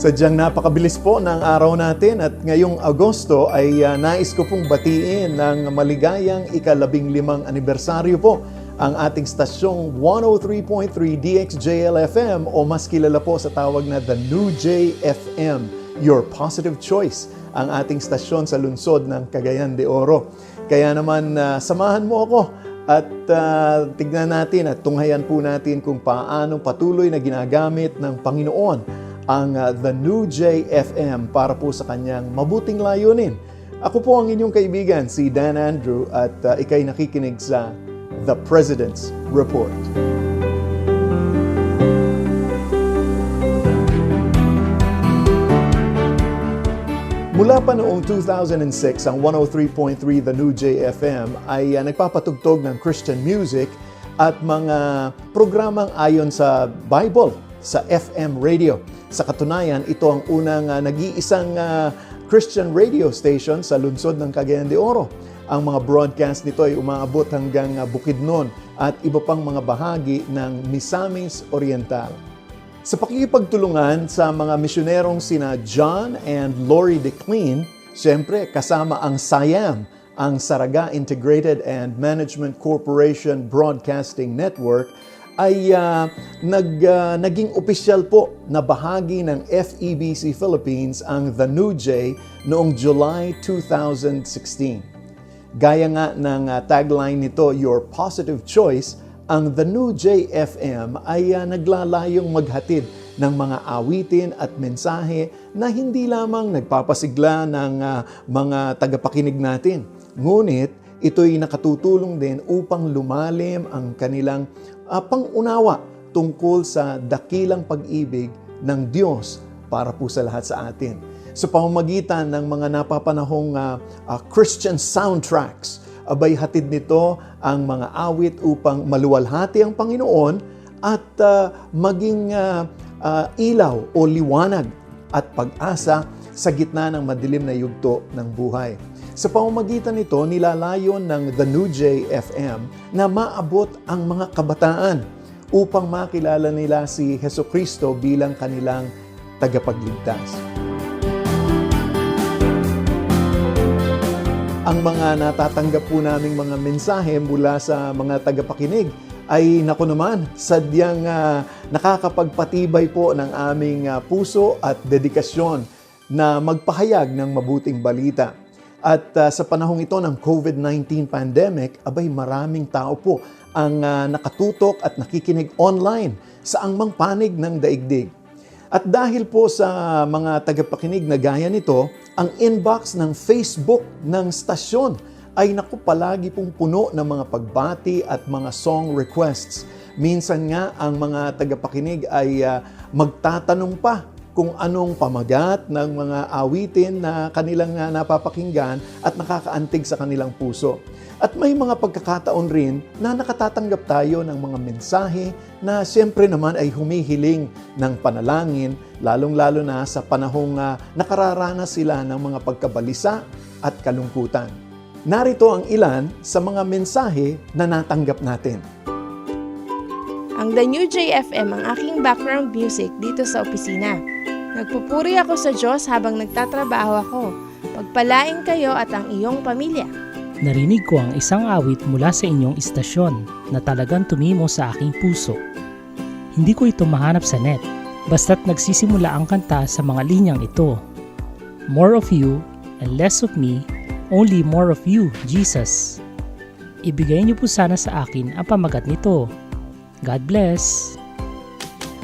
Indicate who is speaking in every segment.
Speaker 1: Sadyang napakabilis po ng araw natin at ngayong Agosto ay uh, nais ko pong batiin ng maligayang ikalabing limang anibersaryo po ang ating stasyong 103.3 DXJL-FM o mas kilala po sa tawag na The New JFM, Your Positive Choice, ang ating stasyon sa lungsod ng Cagayan de Oro. Kaya naman uh, samahan mo ako at uh, tignan natin at tunghayan po natin kung paano patuloy na ginagamit ng Panginoon ang uh, The New JFM para po sa kanyang mabuting layunin. Ako po ang inyong kaibigan, si Dan Andrew, at uh, ikay nakikinig sa The President's Report. Mula pa noong 2006, ang 103.3 The New JFM ay uh, nagpapatugtog ng Christian music at mga programang ayon sa Bible sa FM radio. Sa katunayan, ito ang unang uh, nag-iisang uh, Christian radio station sa lungsod ng Cagayan de Oro. Ang mga broadcast nito ay umaabot hanggang uh, Bukidnon at iba pang mga bahagi ng Misamis Oriental. Sa pakikipagtulungan sa mga misyonerong sina John and Lori DeClean, siyempre kasama ang SIAM, ang Saraga Integrated and Management Corporation Broadcasting Network, ay uh, nag, uh, naging opisyal po na bahagi ng FEBC Philippines ang The New J noong July 2016. Gaya nga ng uh, tagline nito, Your Positive Choice, ang The New JFM ay uh, naglalayong maghatid ng mga awitin at mensahe na hindi lamang nagpapasigla ng uh, mga tagapakinig natin. Ngunit ito'y nakatutulong din upang lumalim ang kanilang uh, pangunawa tungkol sa dakilang pag-ibig ng Diyos para po sa lahat sa atin. Sa pamamagitan ng mga napapanahong uh, uh, Christian soundtracks, abay hatid nito ang mga awit upang maluwalhati ang Panginoon at uh, maging uh, uh, ilaw o liwanag at pag-asa sa gitna ng madilim na yugto ng buhay. Sa pamamagitan nito, nilalayon ng The New J FM na maabot ang mga kabataan upang makilala nila si Heso Kristo bilang kanilang tagapagligtas. Ang mga natatanggap po naming mga mensahe mula sa mga tagapakinig ay naku naman, sadyang uh, nakakapagpatibay po ng aming uh, puso at dedikasyon na magpahayag ng mabuting balita. At uh, sa panahong ito ng COVID-19 pandemic, abay maraming tao po ang uh, nakatutok at nakikinig online sa angmang panig ng daigdig. At dahil po sa mga tagapakinig na gaya nito, ang inbox ng Facebook ng stasyon ay naku palagi pong puno ng mga pagbati at mga song requests. Minsan nga ang mga tagapakinig ay uh, magtatanong pa kung anong pamagat ng mga awitin na kanilang uh, napapakinggan at nakakaantig sa kanilang puso. At may mga pagkakataon rin na nakatatanggap tayo ng mga mensahe na siyempre naman ay humihiling ng panalangin, lalong-lalo na sa panahong uh, nakararanas sila ng mga pagkabalisa at kalungkutan. Narito ang ilan sa mga mensahe na natanggap natin.
Speaker 2: Ang The New JFM ang aking background music dito sa opisina. Nagpupuri ako sa Diyos habang nagtatrabaho ako. Pagpalain kayo at ang iyong pamilya.
Speaker 3: Narinig ko ang isang awit mula sa inyong istasyon na talagang tumimo sa aking puso. Hindi ko ito mahanap sa net, basta't nagsisimula ang kanta sa mga linyang ito. More of you and less of me, only more of you, Jesus. Ibigay niyo po sana sa akin ang pamagat nito. God bless!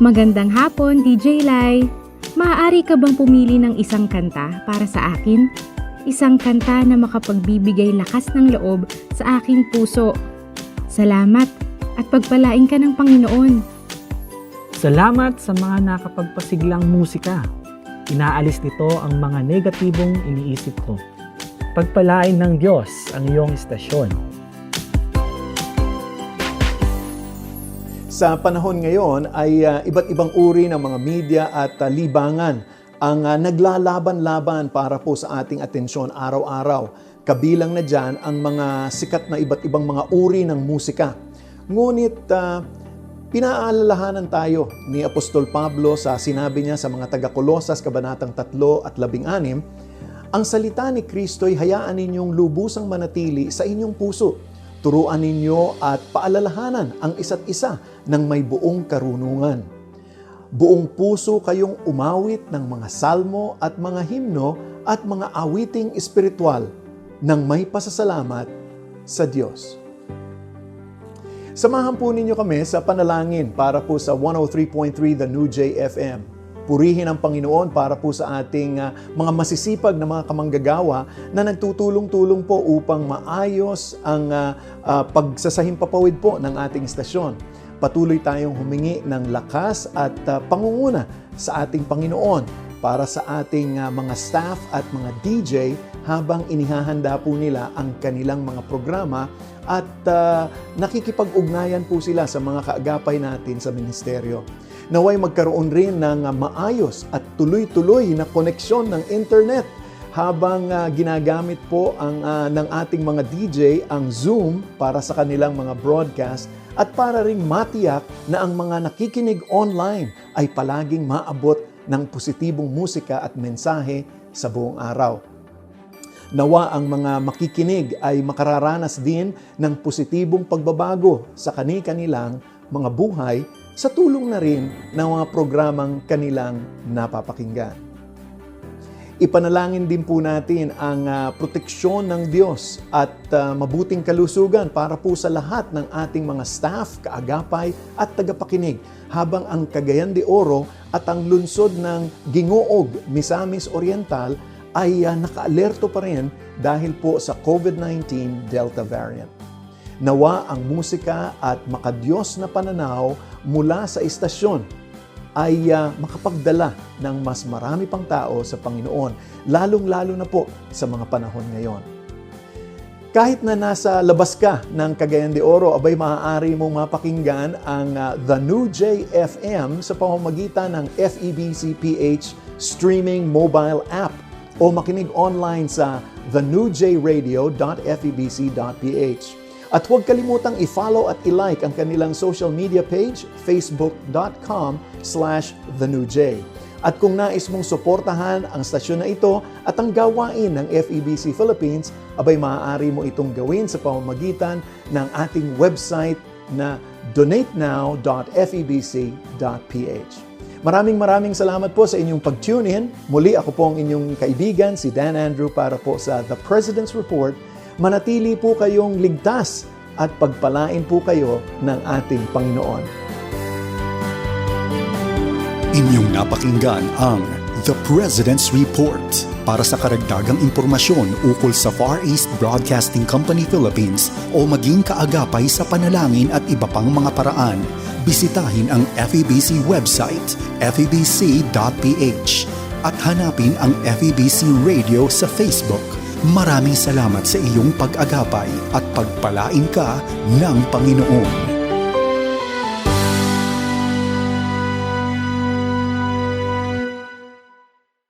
Speaker 4: Magandang hapon, DJ Lai. Maaari ka bang pumili ng isang kanta para sa akin? Isang kanta na makapagbibigay lakas ng loob sa aking puso. Salamat at pagpalain ka ng Panginoon.
Speaker 5: Salamat sa mga nakapagpasiglang musika. Inaalis nito ang mga negatibong iniisip ko. Pagpalain ng Diyos ang iyong istasyon.
Speaker 1: Sa panahon ngayon ay ah, iba't ibang uri ng mga media at ah, libangan ang ah, naglalaban-laban para po sa ating atensyon araw-araw. Kabilang na dyan ang mga sikat na iba't ibang mga uri ng musika. Ngunit ah, pinaalalahanan tayo ni Apostol Pablo sa sinabi niya sa mga taga-Kolosas, Kabanatang 3 at 16, ang salita ni Kristo ay hayaan ninyong lubusang manatili sa inyong puso. Turuan ninyo at paalalahanan ang isa't isa ng may buong karunungan. Buong puso kayong umawit ng mga salmo at mga himno at mga awiting espiritual ng may pasasalamat sa Diyos. Samahan po ninyo kami sa panalangin para po sa 103.3 The New JFM. Purihin ang Panginoon para po sa ating ah, mga masisipag na mga kamanggagawa na nagtutulong-tulong po upang maayos ang ah, ah, pagsasahimpapawid po ng ating istasyon. Patuloy tayong humingi ng lakas at ah, pangunguna sa ating Panginoon para sa ating ah, mga staff at mga DJ habang inihahanda po nila ang kanilang mga programa at ah, nakikipag-ugnayan po sila sa mga kaagapay natin sa ministeryo. Naway magkaroon rin ng ah, maayos at tuloy-tuloy na koneksyon ng internet habang ah, ginagamit po ang ah, ng ating mga DJ ang Zoom para sa kanilang mga broadcast at para ring matiyak na ang mga nakikinig online ay palaging maabot ng positibong musika at mensahe sa buong araw. Nawa ang mga makikinig ay makararanas din ng positibong pagbabago sa kani-kanilang mga buhay sa tulong na rin ng mga programang kanilang napapakinggan. Ipanalangin din po natin ang ah, proteksyon ng Diyos at ah, mabuting kalusugan para po sa lahat ng ating mga staff, kaagapay at tagapakinig habang ang Cagayan de Oro at ang lungsod ng Gingoog, Misamis Oriental ay uh, nakaalerto pa rin dahil po sa COVID-19 Delta variant. Nawa ang musika at makadiyos na pananaw mula sa istasyon ay uh, makapagdala ng mas marami pang tao sa Panginoon, lalong-lalo na po sa mga panahon ngayon. Kahit na nasa labas ka ng Cagayan de Oro, abay maaari mong mapakinggan ang uh, The New JFM sa pamamagitan ng FEBC PH streaming mobile app o makinig online sa thenewjradio.febc.ph. At huwag kalimutang i-follow at i-like ang kanilang social media page, facebook.com slash thenewj. At kung nais mong suportahan ang stasyon na ito at ang gawain ng FEBC Philippines, abay maaari mo itong gawin sa pamamagitan ng ating website na donatenow.febc.ph. Maraming maraming salamat po sa inyong pag-tune in. Muli ako po ang inyong kaibigan, si Dan Andrew para po sa The President's Report. Manatili po kayong ligtas at pagpalain po kayo ng ating Panginoon.
Speaker 6: Inyong napakinggan ang The President's Report. Para sa karagdagang impormasyon ukol sa Far East Broadcasting Company Philippines o maging kaagapay sa panalangin at iba pang mga paraan, bisitahin ang FEBC website febc.ph at hanapin ang FEBC Radio sa Facebook. Maraming salamat sa iyong pag-agapay at pagpalain ka ng Panginoon.